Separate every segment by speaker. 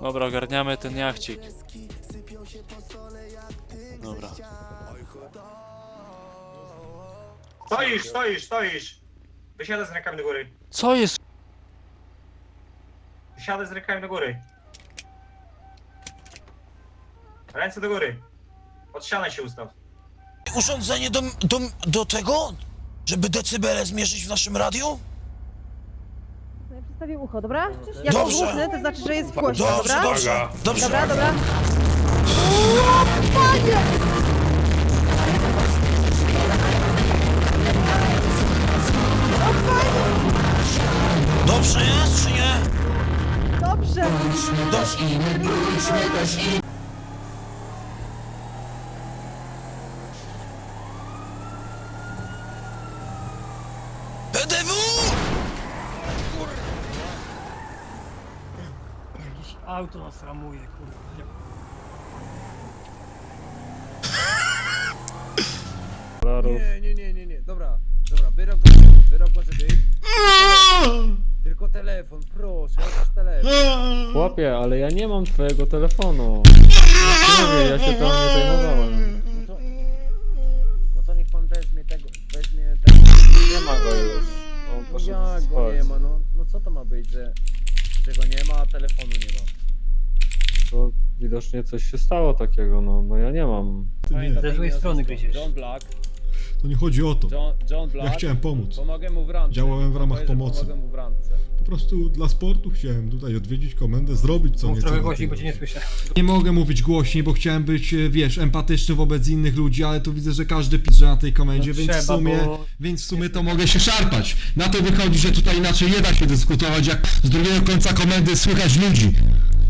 Speaker 1: Dobra, ogarniamy ten jachcik. Dobra.
Speaker 2: Stoisz, stoisz, stoisz. Wysiadaj z rękami do góry.
Speaker 1: Co jest?
Speaker 2: Wysiadaj z rękami do góry. Ręce do góry. Odsianaj się ustaw.
Speaker 3: urządzenie do, do, do tego? Żeby decybele zmierzyć w naszym radiu?
Speaker 4: Przedstawię ucho, dobra? Jak
Speaker 3: Dobrze.
Speaker 4: ogłuchnę, to znaczy, że jest głośno,
Speaker 3: Dobrze,
Speaker 4: dobra?
Speaker 3: dobrze, dobrze.
Speaker 4: Dobra, dobra.
Speaker 3: Dobrze jest, czy nie?
Speaker 4: Dobrze.
Speaker 3: Dobrze.
Speaker 5: Jakieś auto nas ramuje, kurwa.
Speaker 6: Nie, nie, nie, nie, nie, dobra, dobra, wyrok może, wyrok być. Tylko telefon, proszę, chociaż telefon.
Speaker 7: Chłopie, ale ja nie mam twojego telefonu. Mówię, ja się tam nie zajmowałem.
Speaker 6: No to, no to niech pan weźmie tego, weźmie tego.
Speaker 7: Nie ma go już. On
Speaker 6: No
Speaker 7: poszedł
Speaker 6: jak go
Speaker 7: spać.
Speaker 6: nie ma, no, no co to ma być, że, że go nie ma, a telefonu nie ma.
Speaker 7: To widocznie coś się stało takiego, no, no ja nie mam.
Speaker 5: Ze złej strony gryziesz.
Speaker 6: John Black,
Speaker 8: To nie chodzi o to.
Speaker 6: John, John Black.
Speaker 8: Ja chciałem pomóc.
Speaker 6: Pomogę mu w randce.
Speaker 8: Działałem w ramach pomocy.
Speaker 6: Pomogę mu w randce.
Speaker 8: Po prostu dla sportu chciałem tutaj odwiedzić komendę, zrobić co
Speaker 5: Mów
Speaker 8: nieco.
Speaker 5: trochę
Speaker 8: dla
Speaker 5: głośniej, bo cię nie słyszę.
Speaker 8: Nie mogę mówić głośniej, bo chciałem być, e, wiesz, empatyczny wobec innych ludzi, ale tu widzę, że każdy pisze na tej komendzie,
Speaker 5: No
Speaker 8: więc w
Speaker 5: trzeba,
Speaker 8: sumie,
Speaker 5: bo-
Speaker 8: więc w sumie to mogę się szarpać. Na to wychodzi, że tutaj inaczej nie da się dyskutować, jak z drugiego końca komendy słychać ludzi.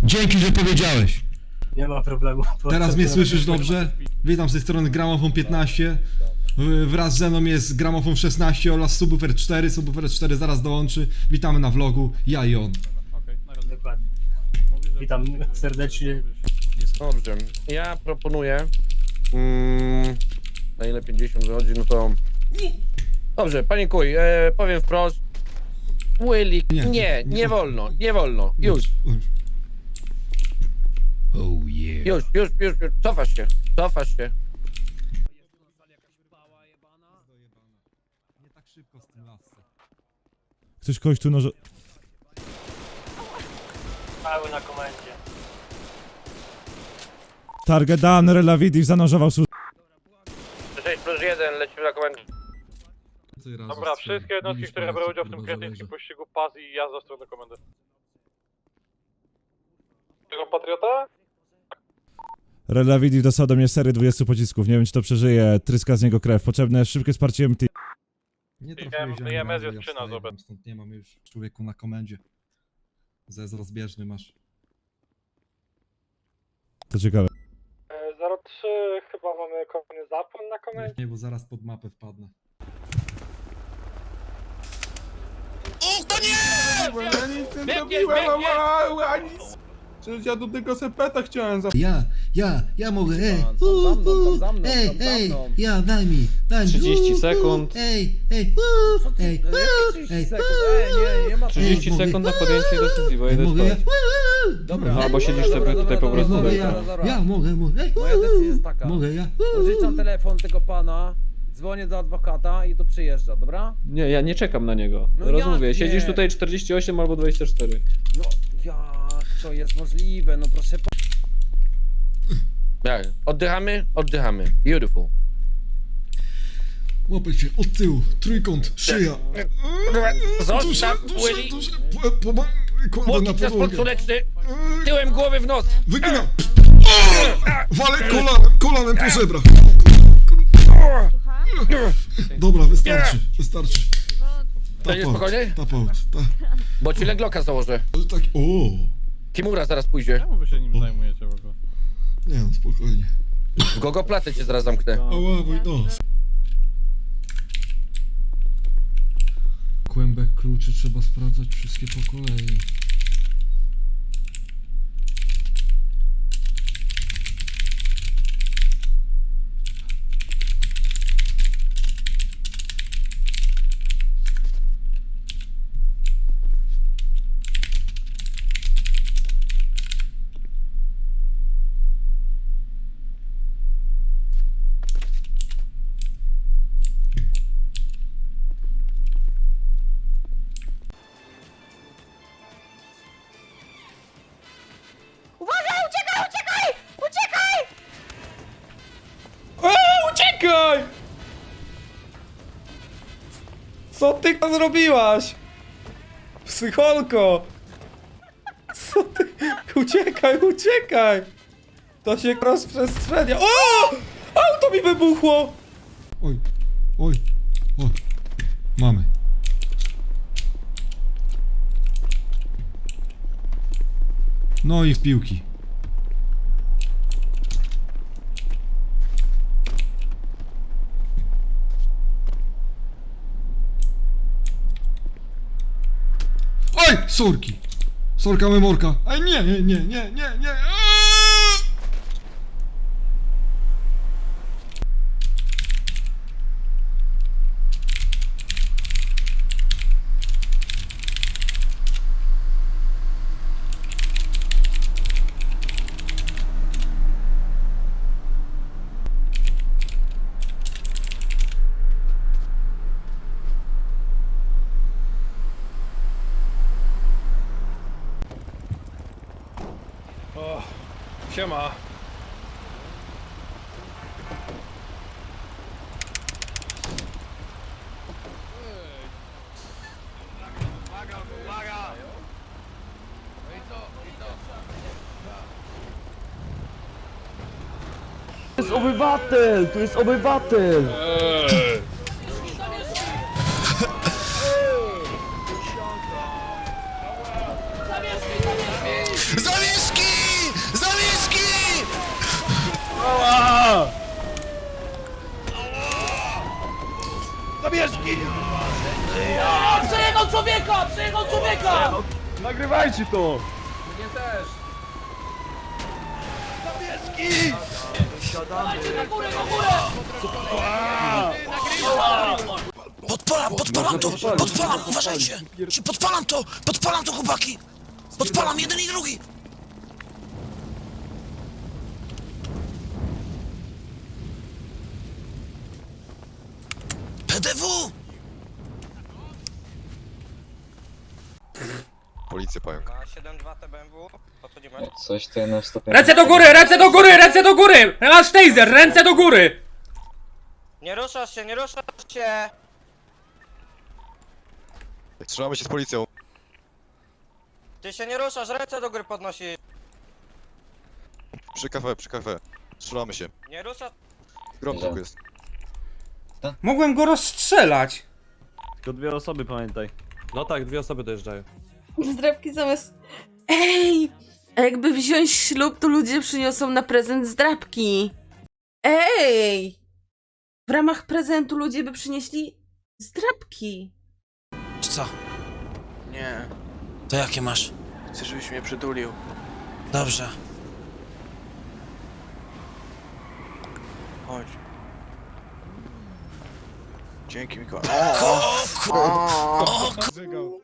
Speaker 8: Dzięki, że powiedziałeś.
Speaker 5: Nie ma problemu.
Speaker 8: Teraz mnie słyszysz dobrze? Witam z tej strony Gramofon 15. W- Wraz ze mną jest Gramofon 16 oraz Subwoofer 4. Subwoofer 4 zaraz dołączy. Witamy na vlogu, ja i on.
Speaker 5: Dokładnie. Witam serdecznie.
Speaker 9: Dobrze, ja proponuję. Mm, na ile 50 wychodzi, no to. Dobrze, panie Kuj, e, powiem wprost. Willy,
Speaker 8: Nie,
Speaker 9: nie,
Speaker 8: nie,
Speaker 9: nie,
Speaker 8: nie.
Speaker 9: wolno, nie wolno. Już,
Speaker 8: Oh yeah.
Speaker 9: już, już, już, już. Cofasz się, cofasz się.
Speaker 8: Nie tak szybko z tym lasem.
Speaker 10: Ktoś kogoś tu noże...
Speaker 5: Cały na komendzie.
Speaker 10: Target Dan, Relavidif zanurzował słu...
Speaker 9: 6 plus 1, lecimy na komendę.
Speaker 1: Dobra, wszystkie jednostki, które brały udział w tym kretyńskim pościgu PAS i jazda w stronę komendy. Tego patriota?
Speaker 10: Relavidif dostał do mnie serię 20 pocisków, nie wiem czy to przeżyje, tryska z niego krew. Potrzebne jest szybkie wsparcie MT.
Speaker 8: Nie
Speaker 1: Wiem,
Speaker 8: trafiłeś,
Speaker 1: wiem,
Speaker 8: ja
Speaker 1: jest
Speaker 8: wstaję,
Speaker 1: zobacz.
Speaker 8: Stąd nie mam już człowieku na komendzie. Zez rozbieżny masz.
Speaker 10: To ciekawe.
Speaker 1: 03, chyba mamy kolejny zapłon na komendzie.
Speaker 8: Nie, bo zaraz pod mapę wpadnę.
Speaker 3: O, to nie!
Speaker 9: Ja nic nie zrobiłem,
Speaker 11: Przecież ja do tego sepeta chciałem za...
Speaker 8: Ja, ja, ja mogę, ej!
Speaker 6: Tam, tam za mną, tam za mną,
Speaker 8: ej,
Speaker 6: tam za
Speaker 8: ej,
Speaker 6: mną.
Speaker 8: ja, daj mi, daj mi.
Speaker 7: 30 sekund.
Speaker 8: Ej, ej,
Speaker 6: Co ty,
Speaker 8: ej,
Speaker 6: no, jakie 30
Speaker 8: ej.
Speaker 6: sekund? Ej, nie, nie ma
Speaker 7: 30
Speaker 8: mogę-
Speaker 7: sekund na podjęcie decyzji, bo
Speaker 8: Ej,
Speaker 7: jedę
Speaker 8: mogę ja?
Speaker 7: spać.
Speaker 6: Dobra.
Speaker 7: No, albo siedzisz sobie tutaj po prostu
Speaker 8: mogę ja,
Speaker 6: dobra.
Speaker 8: ja mogę, mogę, ej,
Speaker 6: Moja decyzja jest taka.
Speaker 8: mogę ja.
Speaker 6: Pożyczam telefon tego pana, dzwonię do adwokata i tu przyjeżdża, dobra?
Speaker 7: Nie, ja nie czekam na niego.
Speaker 6: No
Speaker 7: Rozumiem,
Speaker 6: jak
Speaker 7: siedzisz
Speaker 6: nie?
Speaker 7: tutaj 48 albo 24.
Speaker 6: No jak to jest możliwe? No proszę po...
Speaker 9: Tak, oddychamy, oddychamy. Beautiful.
Speaker 8: Łapaj się od tyłu, trójkąt, szyja.
Speaker 9: Zostaw,
Speaker 8: duszę,
Speaker 9: Willy.
Speaker 8: duszę, po, po, po, kładę na podłogę.
Speaker 9: Tyłem głowy w nos.
Speaker 8: Wyginam. Walę kolanem, kolanem po żebrach. Dobra, wystarczy, wystarczy. Tap
Speaker 9: Będziesz
Speaker 8: out,
Speaker 9: spokojny?
Speaker 8: tap out, ta,
Speaker 9: Bo ci legloka założę.
Speaker 8: tak, o,
Speaker 9: Kimura zaraz pójdzie.
Speaker 1: Czemu wy się nim zajmujecie w ogóle?
Speaker 8: nie no, spokojnie.
Speaker 9: W gogoplatę cię zaraz zamknę.
Speaker 8: Ała, mój nos. Kłębek kluczy trzeba sprawdzać wszystkie po kolei.
Speaker 1: Co ty to zrobiłaś? Psycholko! Co ty? Uciekaj, uciekaj! To się rozprzestrzenia. O! Auto mi wybuchło!
Speaker 8: Oj, oj, o, mamy. No i w piłki. Oj, sorki. Sorka memorka. Aj nie, nie, nie, nie, nie, nie.
Speaker 1: Siema.
Speaker 6: To jest obywatel! Tu jest obywatel!
Speaker 3: Zawieszki!
Speaker 5: Przejechał człowieka! Przejechał człowieka!
Speaker 6: Nagrywajcie to!
Speaker 5: Na górę, na górę!
Speaker 3: Podpalam, podpalam to! Podpalam, uważajcie! Podpalam to! Podpalam to, chłopaki! Podpalam jeden i drugi!
Speaker 12: Policję pająk.
Speaker 13: 7-2 TBMW, podchodzimy.
Speaker 12: Coś ty na stopień.
Speaker 5: Ręce do góry, ręce do góry, ręce do góry! Masz taser, ręce do góry!
Speaker 13: Nie ruszasz się, nie ruszasz się!
Speaker 12: Trzymamy się z policją.
Speaker 13: Ty się nie ruszasz, ręce do góry podnosisz!
Speaker 12: Przy kafe, przy kafe. Trzymamy się.
Speaker 13: Nie ruszasz...
Speaker 12: Grom tylko jest.
Speaker 5: Mogłem go rozstrzelać!
Speaker 6: Tylko dwie osoby, pamiętaj.
Speaker 14: No tak, dwie osoby dojeżdżają.
Speaker 4: Zdrabki zamiast... Ej! A jakby wziąć ślub, to ludzie przyniosą na prezent zdrabki. Ej! W ramach prezentu ludzie by przynieśli zdrabki.
Speaker 3: Co?
Speaker 1: Nie,
Speaker 3: To jakie masz?
Speaker 1: chcę żebyś mnie przytulił.
Speaker 3: Dobrze.
Speaker 1: Chodź. Dzięki Mikołaj.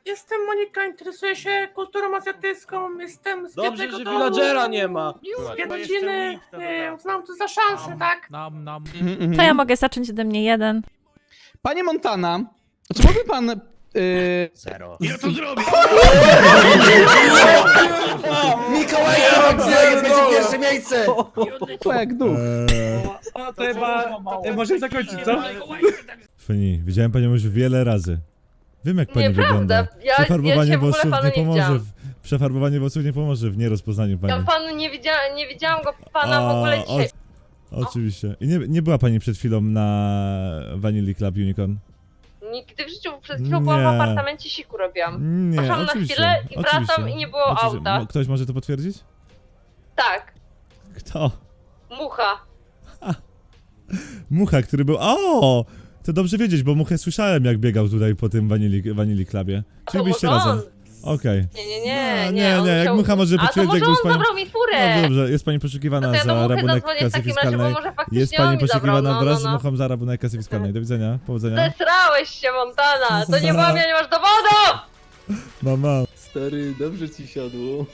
Speaker 5: Jestem Monika, interesuję się kulturą azjatycką, jestem z
Speaker 6: Dobrze,
Speaker 5: biednego
Speaker 6: że
Speaker 5: domu.
Speaker 6: villagera nie ma!
Speaker 5: Z biedociny, e, znam to za szansę, tak?
Speaker 14: Nam, nam.
Speaker 4: To ja mogę zacząć ode mnie jeden.
Speaker 1: Panie Montana, czy mógłby pan... Yy...
Speaker 5: Zero.
Speaker 3: Mikołaj, będzie pierwsze miejsce!
Speaker 1: jak dół.
Speaker 5: O, to chyba... Możemy zakończyć, co?
Speaker 10: Feni, widziałem panią już wiele razy. Wiem jak pani
Speaker 4: Nieprawda.
Speaker 10: wygląda.
Speaker 4: Ja-
Speaker 10: Przefarbowanie
Speaker 4: ja w ogóle
Speaker 10: włosów nie
Speaker 4: nie
Speaker 10: pomoże.
Speaker 4: widziałam.
Speaker 10: w- Przefarbowanie włosów nie pomoże w nierozpoznaniu pani.
Speaker 4: panu nie widziałam, nie widziałam go
Speaker 10: A, o- Oczywiście. I nie, nie była pani przed chwilą na Vanilli Club Unicorn?
Speaker 4: Nigdy w życiu przed
Speaker 10: chwilą byłam w
Speaker 4: apartamencie siku robiłam.
Speaker 10: Nie,
Speaker 4: Poszłam na chwilę i wracam
Speaker 10: oczywiście.
Speaker 4: i nie było
Speaker 10: Oczywiście.
Speaker 4: auta.
Speaker 10: Ktoś może to potwierdzić?
Speaker 4: Tak,
Speaker 10: Kto?
Speaker 4: mucha.
Speaker 10: Mucha, który był... O! To dobrze wiedzieć, bo Muchę słyszałem jak biegał tutaj po tym Vanilli, vanilli Clubie. Czyli byliście razem. Okej.
Speaker 4: Nie, nie,
Speaker 10: No,
Speaker 4: nie,
Speaker 10: nie,
Speaker 4: on
Speaker 10: nie, jak
Speaker 4: musiał-
Speaker 10: mucha może
Speaker 4: A to
Speaker 10: potwierdzić,
Speaker 4: może on
Speaker 10: jest pani-
Speaker 4: zabrał mi furę.
Speaker 10: Dobrze, dobrze. Jest pani poszukiwana
Speaker 4: No to ja do
Speaker 10: za
Speaker 4: muchy
Speaker 10: rabunek
Speaker 4: zadzwonię w
Speaker 10: kasy
Speaker 4: takim razie, bo
Speaker 10: fiskalnej.
Speaker 4: może faktycznie
Speaker 10: Jest
Speaker 4: on
Speaker 10: pani
Speaker 4: mi zabrał,
Speaker 10: poszukiwana
Speaker 4: no,
Speaker 10: wraz
Speaker 4: no,
Speaker 10: z
Speaker 4: no.
Speaker 10: muchą za rabunek kasy fiskalnej. Do widzenia, powodzenia.
Speaker 4: Zesrałeś się, Montana! To nie mam, ja nie masz dowodu!
Speaker 10: Mama.
Speaker 6: Stary, dobrze ci siadło.